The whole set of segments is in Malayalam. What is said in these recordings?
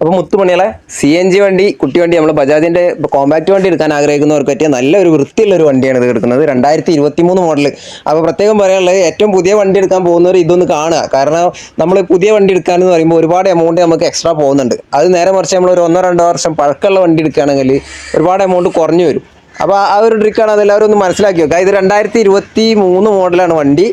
അപ്പോൾ മുത്തുമണികളെ സി എൻ ജി വണ്ടി കുട്ടി വണ്ടി നമ്മൾ ബജാജിന്റെ കോമ്പാക്ട് വണ്ടി എടുക്കാൻ ആഗ്രഹിക്കുന്നവർക്ക് പറ്റിയ നല്ലൊരു വൃത്തിയുള്ള ഒരു വണ്ടിയാണ് ഇത് എടുക്കുന്നത്. രണ്ടായിരത്തി ഇരുപത്തി മൂന്ന് മോഡൽ അപ്പോൾ പ്രത്യേകം പറയാനുള്ളത് ഏറ്റവും പുതിയ വണ്ടി എടുക്കാൻ പോകുന്നവർ ഇതൊന്ന് കാണുക. കാരണം നമ്മൾ പുതിയ വണ്ടി എടുക്കാനെന്ന് പറയുമ്പോൾ ഒരുപാട് എമൗണ്ട് നമുക്ക് എക്സ്ട്രാ പോകുന്നുണ്ട്. അത് നേരെ മറിച്ച് നമ്മൾ ഒരു ഒന്നോ രണ്ടോ വർഷം പഴക്കമുള്ള വണ്ടി എടുക്കുകയാണെങ്കിൽ ഒരുപാട് എമൗണ്ട് കുറഞ്ഞു വരും. അപ്പോൾ ആ ഒരു ട്രിക്കാണ് അതെല്ലാവരും ഒന്ന് മനസ്സിലാക്കി വെക്കുക. ഇത് രണ്ടായിരത്തി ഇരുപത്തി മൂന്ന് മോഡലാണ് വണ്ടി.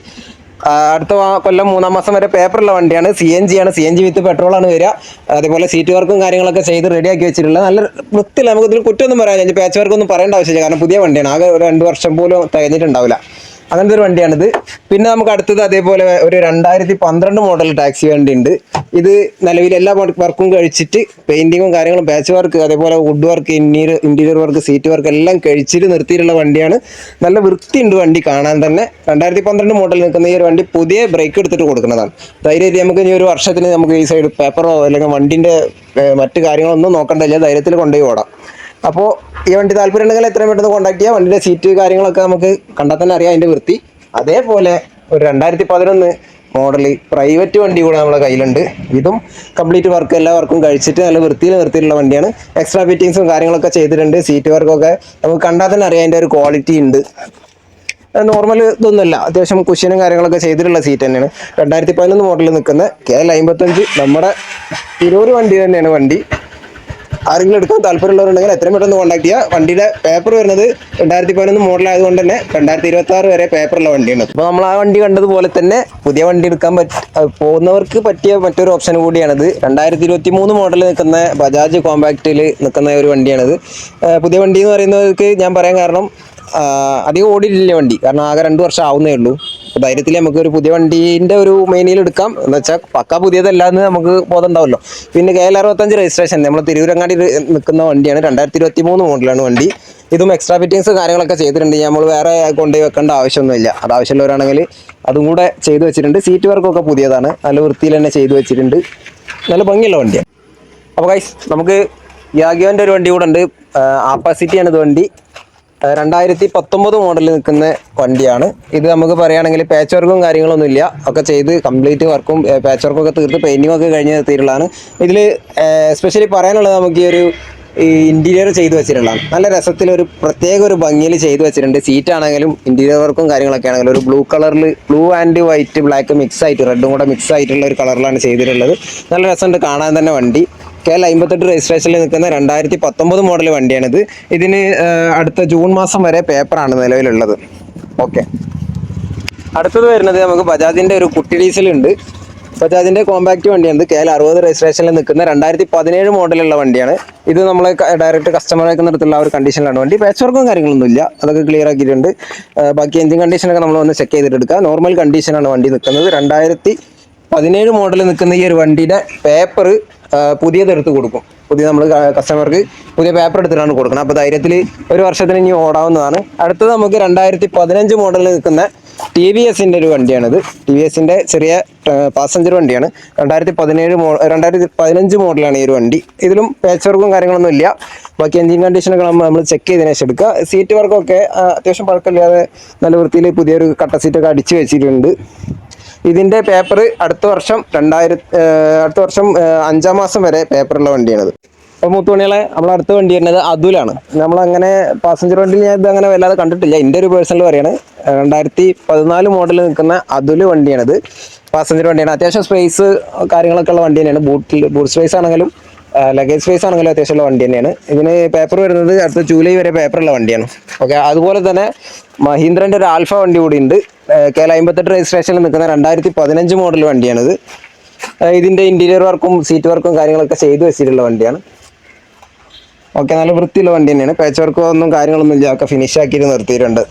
അടുത്ത കൊല്ലം മൂന്നാം മാസം വരെ പേപ്പറുള്ള വണ്ടിയാണ്. സി എൻ ജി ആണ്. സി എൻ ജി വിത്ത് പെട്രോളാണ് വരിക. അതേപോലെ സീറ്റ് വർക്കും കാര്യങ്ങളൊക്കെ ചെയ്ത് റെഡിയാക്കി വെച്ചിട്ടുള്ള നല്ല വൃത്തി നമുക്ക് ഇതിൽ കുറ്റമൊന്നും പറയാനില്ല. പേച്ച് വർക്കൊന്നും പറയേണ്ട ആവശ്യമില്ല. കാരണം പുതിയ വണ്ടിയാണ്. ആകെ രണ്ട് വർഷം പോലും തികഞ്ഞിട്ടുണ്ടാവില്ല. അങ്ങനത്തെ ഒരു വണ്ടിയാണിത്. പിന്നെ നമുക്ക് അടുത്തത് അതേപോലെ ഒരു രണ്ടായിരത്തി പന്ത്രണ്ട് മോഡൽ ടാക്സി വണ്ടി ഉണ്ട് ഇത് നിലവിൽ എല്ലാ വർക്കും കഴിച്ചിട്ട് പെയിന്റിങ്ങും കാര്യങ്ങളും പാച്ച് വർക്ക് അതേപോലെ wood work interior interior work seat work എല്ലാം കഴിച്ചിട്ട് നിർത്തിയിട്ടുള്ള വണ്ടിയാണ്. നല്ല വൃത്തിയുണ്ട് വണ്ടി കാണാൻ തന്നെ. രണ്ടായിരത്തി പന്ത്രണ്ട് മോഡൽ നിൽക്കുന്ന ഈ ഒരു വണ്ടി പുതിയ ബ്രേക്ക് എടുത്തിട്ട് കൊടുക്കുന്നതാണ്. ധൈര്യമായിട്ട് നമുക്ക് ഇനി ഒരു വർഷത്തിന് നമുക്ക് ഈ സൈഡ് പേപ്പറോ അല്ലെങ്കിൽ വണ്ടിന്റെ ഏർ, മറ്റു കാര്യങ്ങളൊന്നും നോക്കണ്ടല്ലേ ധൈര്യത്തിൽ കൊണ്ടുപോയി ഓടാം. അപ്പോൾ ഈ വണ്ടി താല്പര്യം ഉണ്ടെങ്കിൽ എത്രയും പെട്ടെന്ന് കോൺടാക്ട് ചെയ്യാം. വണ്ടിയുടെ സീറ്റ് കാര്യങ്ങളൊക്കെ നമുക്ക് കണ്ടാൽ തന്നെ അറിയാം അതിന്റെ വൃത്തി. അതേപോലെ ഒരു രണ്ടായിരത്തി പതിനൊന്ന് മോഡൽ പ്രൈവറ്റ് വണ്ടി കൂടെ നമ്മുടെ കയ്യിലുണ്ട്. ഇതും കംപ്ലീറ്റ് വർക്ക് എല്ലാ വർക്കും കഴിച്ചിട്ട് നല്ല വൃത്തിയിൽ നിർത്തിയിട്ടുള്ള വണ്ടിയാണ്. എക്സ്ട്രാ ഫിറ്റിങ്സും കാര്യങ്ങളൊക്കെ ചെയ്തിട്ടുണ്ട്. സീറ്റ് വർക്കൊക്കെ നമുക്ക് കണ്ടാൽ തന്നെ അറിയാം അതിന്റെ ഒരു ക്വാളിറ്റി ഉണ്ട്. നോർമൽ ഇതൊന്നുമല്ല. അത്യാവശ്യം കുഷ്യനും കാര്യങ്ങളൊക്കെ ചെയ്തിട്ടുള്ള സീറ്റ് തന്നെയാണ്. രണ്ടായിരത്തി പതിനൊന്ന് മോഡലിൽ നിൽക്കുന്ന കെ എൽ അമ്പത്തഞ്ച്. നമ്മുടെ തിരൂർ വണ്ടി തന്നെയാണ് വണ്ടി. ആരെങ്കിലും എടുക്കാൻ താല്പര്യമുള്ളവരുണ്ടെങ്കിൽ എത്രയും പെട്ടെന്ന് കോൺടാക്ട് ചെയ്യുക വണ്ടിയുടെ പേപ്പർ വരുന്നത് രണ്ടായിരത്തി പതിനൊന്ന് മോഡൽ ആയതുകൊണ്ട് തന്നെ രണ്ടായിരത്തി ഇരുപത്തി ആറ് വരെ പേപ്പറുള്ള വണ്ടിയാണ്. അപ്പോൾ നമ്മൾ ആ വണ്ടി കണ്ടതുപോലെ തന്നെ പുതിയ വണ്ടി എടുക്കാൻ പോകുന്നവർക്ക് പറ്റിയ മറ്റൊരു ഓപ്ഷൻ കൂടിയാണിത്. രണ്ടായിരത്തി ഇരുപത്തി മൂന്ന് മോഡൽ നിൽക്കുന്ന ബജാജ് കോമ്പാക്റ്റിൽ നിൽക്കുന്ന ഒരു വണ്ടിയാണിത്. പുതിയ വണ്ടി എന്ന് പറയുന്നവർക്ക് ഞാൻ പറയാൻ കാരണം അധികം ഓടിയിട്ടില്ല വണ്ടി. കാരണം ആകെ രണ്ട് വർഷം ആവുന്നേ ഉള്ളൂ. ധൈര്യത്തിൽ നമുക്ക് ഒരു പുതിയ വണ്ടീന്റെ ഒരു മെയിനിൽ എടുക്കാം. എന്ന് വെച്ചാൽ പക്ക പുതിയതല്ല എന്ന് നമുക്ക് ബോധം ഉണ്ടാവല്ലോ പിന്നെ കെ എൽ അറുപത്തഞ്ച് രജിസ്ട്രേഷൻ നമ്മൾ തിരൂരങ്ങാടി നിൽക്കുന്ന വണ്ടിയാണ്. രണ്ടായിരത്തി ഇരുപത്തി മൂന്ന് മോഡലാണ് വണ്ടി. ഇതും എക്സ്ട്രാ ഫിറ്റിങ്സ് കാര്യങ്ങളൊക്കെ ചെയ്തിട്ടുണ്ട്. നമ്മൾ വേറെ കൊണ്ടുപോയി വെക്കേണ്ട ആവശ്യമൊന്നുമില്ല. അത് ആവശ്യമുള്ളവരാണെങ്കിൽ അതും കൂടെ ചെയ്തു വെച്ചിട്ടുണ്ട്. സീറ്റ് വർക്കൊക്കെ പുതിയതാണ്. നല്ല വൃത്തിയിൽ തന്നെ ചെയ്തു വെച്ചിട്ടുണ്ട്. നല്ല ഭംഗിയുള്ള വണ്ടിയാണ്. അപ്പോൾ ഗൈസ് നമുക്ക് യാഗിയോന്റെ ഒരു വണ്ടി കൂടെ ഉണ്ട്. ആപ്പാസിറ്റിയാണ് ഇത് വണ്ടി. രണ്ടായിരത്തി പത്തൊമ്പത് മോഡലിൽ നിൽക്കുന്ന വണ്ടിയാണ്. ഇത് നമുക്ക് പറയുകയാണെങ്കിൽ പാച്ച് വർക്കും കാര്യങ്ങളൊന്നും ഇല്ല. ഒക്കെ ചെയ്ത് കംപ്ലീറ്റ് വർക്കും പാച്ച് വർക്കും ഒക്കെ തീർത്ത് പെയിന്റിംഗ് ഒക്കെ കഴിഞ്ഞ് എത്തിയിട്ടുള്ളതാണ്. ഇതിൽ എസ്പെഷ്യലി പറയാനുള്ളത് നമുക്ക് ഈ ഒരു ഈ ഇന്റീരിയർ ചെയ്തു വെച്ചിട്ടുള്ളതാണ്. നല്ല രസത്തിൽ ഒരു പ്രത്യേക ഒരു ഭംഗിയിൽ ചെയ്തു വെച്ചിട്ടുണ്ട്. സീറ്റ് ആണെങ്കിലും ഇന്റീരിയർ വർക്കും കാര്യങ്ങളൊക്കെ ആണെങ്കിലും ഒരു ബ്ലൂ കളറിൽ blue and white black mix ആയിട്ട് റെഡും കൂടെ മിക്സ് ആയിട്ടുള്ള ഒരു കളറിലാണ് ചെയ്തിട്ടുള്ളത്. നല്ല രസമുണ്ട് കാണാൻ തന്നെ വണ്ടി. കെ എൽ അമ്പത്തെട്ട് രജിസ്ട്രേഷനിൽ നിൽക്കുന്ന രണ്ടായിരത്തി പത്തൊമ്പത് മോഡൽ വണ്ടിയാണിത്. ഇതിന് അടുത്ത ജൂൺ മാസം വരെ പേപ്പറാണ് നിലവിലുള്ളത്. ഓക്കെ. അടുത്തത് വരുന്നത് നമുക്ക് ബജാജിന്റെ ഒരു കുട്ടി ഡീസൽ ഉണ്ട് ബജാജിന്റെ കോമ്പാക്ട് വണ്ടിയാണ് കെ എൽ അറുപത് രജിസ്ട്രേഷനിൽ നിൽക്കുന്ന രണ്ടായിരത്തി പതിനേഴ് മോഡലുള്ള വണ്ടിയാണ്. ഇത് നമ്മൾ ഡയറക്റ്റ് കസ്റ്റമറേക്ക് നിർത്തുള്ള ആ ഒരു കണ്ടീഷനിലാണ് വണ്ടി. പാച്ച് വർക്കും കാര്യങ്ങളൊന്നും ഇല്ല. അതൊക്കെ ക്ലിയർ ആക്കിയിട്ടുണ്ട്. ബാക്കി എഞ്ചിൻ കണ്ടീഷനൊക്കെ നമ്മൾ ഒന്ന് ചെക്ക് ചെയ്തിട്ട് എടുക്കുക നോർമൽ കണ്ടീഷനാണ് വണ്ടി നിൽക്കുന്നത്. രണ്ടായിരത്തി പതിനേഴ് മോഡൽ നിൽക്കുന്ന ഈ ഒരു വണ്ടിയുടെ പേപ്പർ പുതിയത് എടുത്ത് കൊടുക്കും. പുതിയ നമ്മൾ കസ്റ്റമർക്ക് പുതിയ പേപ്പർ എടുത്തിട്ടാണ് കൊടുക്കുന്നത്. അപ്പോൾ ധൈര്യത്തിൽ ഒരു വർഷത്തിന് ഇനി ഓടാവുന്നതാണ്. അടുത്തത് നമുക്ക് രണ്ടായിരത്തി പതിനഞ്ച് മോഡലിൽ നിൽക്കുന്ന ടി വി എസിന്റെ ഒരു വണ്ടിയാണിത്. ടി വി എസിന്റെ ചെറിയ പാസഞ്ചർ വണ്ടിയാണ്. രണ്ടായിരത്തി പതിനേഴ് മോ രണ്ടായിരത്തി പതിനഞ്ച് മോഡലാണ് ഈ ഒരു വണ്ടി. ഇതിലും പാച്ച് വർക്കും കാര്യങ്ങളൊന്നും ഇല്ല. ബാക്കി എഞ്ചിൻ കണ്ടീഷനൊക്കെ നമ്മൾ നമ്മൾ ചെക്ക് ചെയ്തതിനു ശേഷം എടുക്കുക. സീറ്റ് വർക്കൊക്കെ അത്യാവശ്യം പഴക്കമില്ലാതെ നല്ല വൃത്തിയിൽ പുതിയൊരു കട്ട സീറ്റൊക്കെ അടിച്ച് വെച്ചിട്ടുണ്ട്. ഇതിന്റെ പേപ്പർ അടുത്ത വർഷം രണ്ടായിരത്തി അടുത്ത വർഷം അഞ്ചാം മാസം വരെ പേപ്പറുള്ള വണ്ടിയാണിത്. അപ്പോൾ മുത്തുമണികളെ നമ്മൾ അടുത്ത വണ്ടി വരുന്നത് അതുലാണ്. നമ്മളങ്ങനെ പാസഞ്ചർ വണ്ടിയിൽ ഞാൻ ഇത് അങ്ങനെ വല്ലാതെ കണ്ടിട്ടില്ല. എന്റെ ഒരു പേഴ്സണൽ പറയാണ് രണ്ടായിരത്തി പതിനാല് മോഡൽ നിൽക്കുന്ന അതുൽ വണ്ടിയാണിത്. പാസഞ്ചർ വണ്ടിയാണ്. അത്യാവശ്യം സ്പേസ് കാര്യങ്ങളൊക്കെ ഉള്ള വണ്ടി തന്നെയാണ്. ബൂട്ടിൽ ബൂട്ട് സ്പേസ് ആണെങ്കിലും ലഗേജ് സ്പേസ് ആണെങ്കിലും അത്യാവശ്യമുള്ള വണ്ടി തന്നെയാണ്. ഇതിന് പേപ്പർ വരുന്നത് അടുത്ത ജൂലൈ വരെ പേപ്പറുള്ള വണ്ടിയാണ്. ഓക്കെ അതുപോലെ തന്നെ മഹീന്ദ്രന്റെ ഒരു ആൽഫ വണ്ടി കൂടി ഉണ്ട്. കെ എൽ അമ്പത്തെട്ട് രജിസ്ട്രേഷനിൽ നിൽക്കുന്ന രണ്ടായിരത്തി പതിനഞ്ച് മോഡൽ വണ്ടിയാണിത്. ഇതിന്റെ ഇതിന്റെ ഇന്റീരിയർ വർക്കും സീറ്റ് വർക്കും കാര്യങ്ങളൊക്കെ ചെയ്തു വെച്ചിട്ടുള്ള വണ്ടിയാണ്. ഓക്കെ നല്ല വൃത്തിയുള്ള വണ്ടി തന്നെയാണ്. പാച്ച് വർക്കോ ഒന്നും കാര്യങ്ങളൊന്നും ഇല്ല. ഒക്കെ ഫിനിഷ് ആക്കിയിട്ട് നിർത്തിയിട്ടുണ്ട്.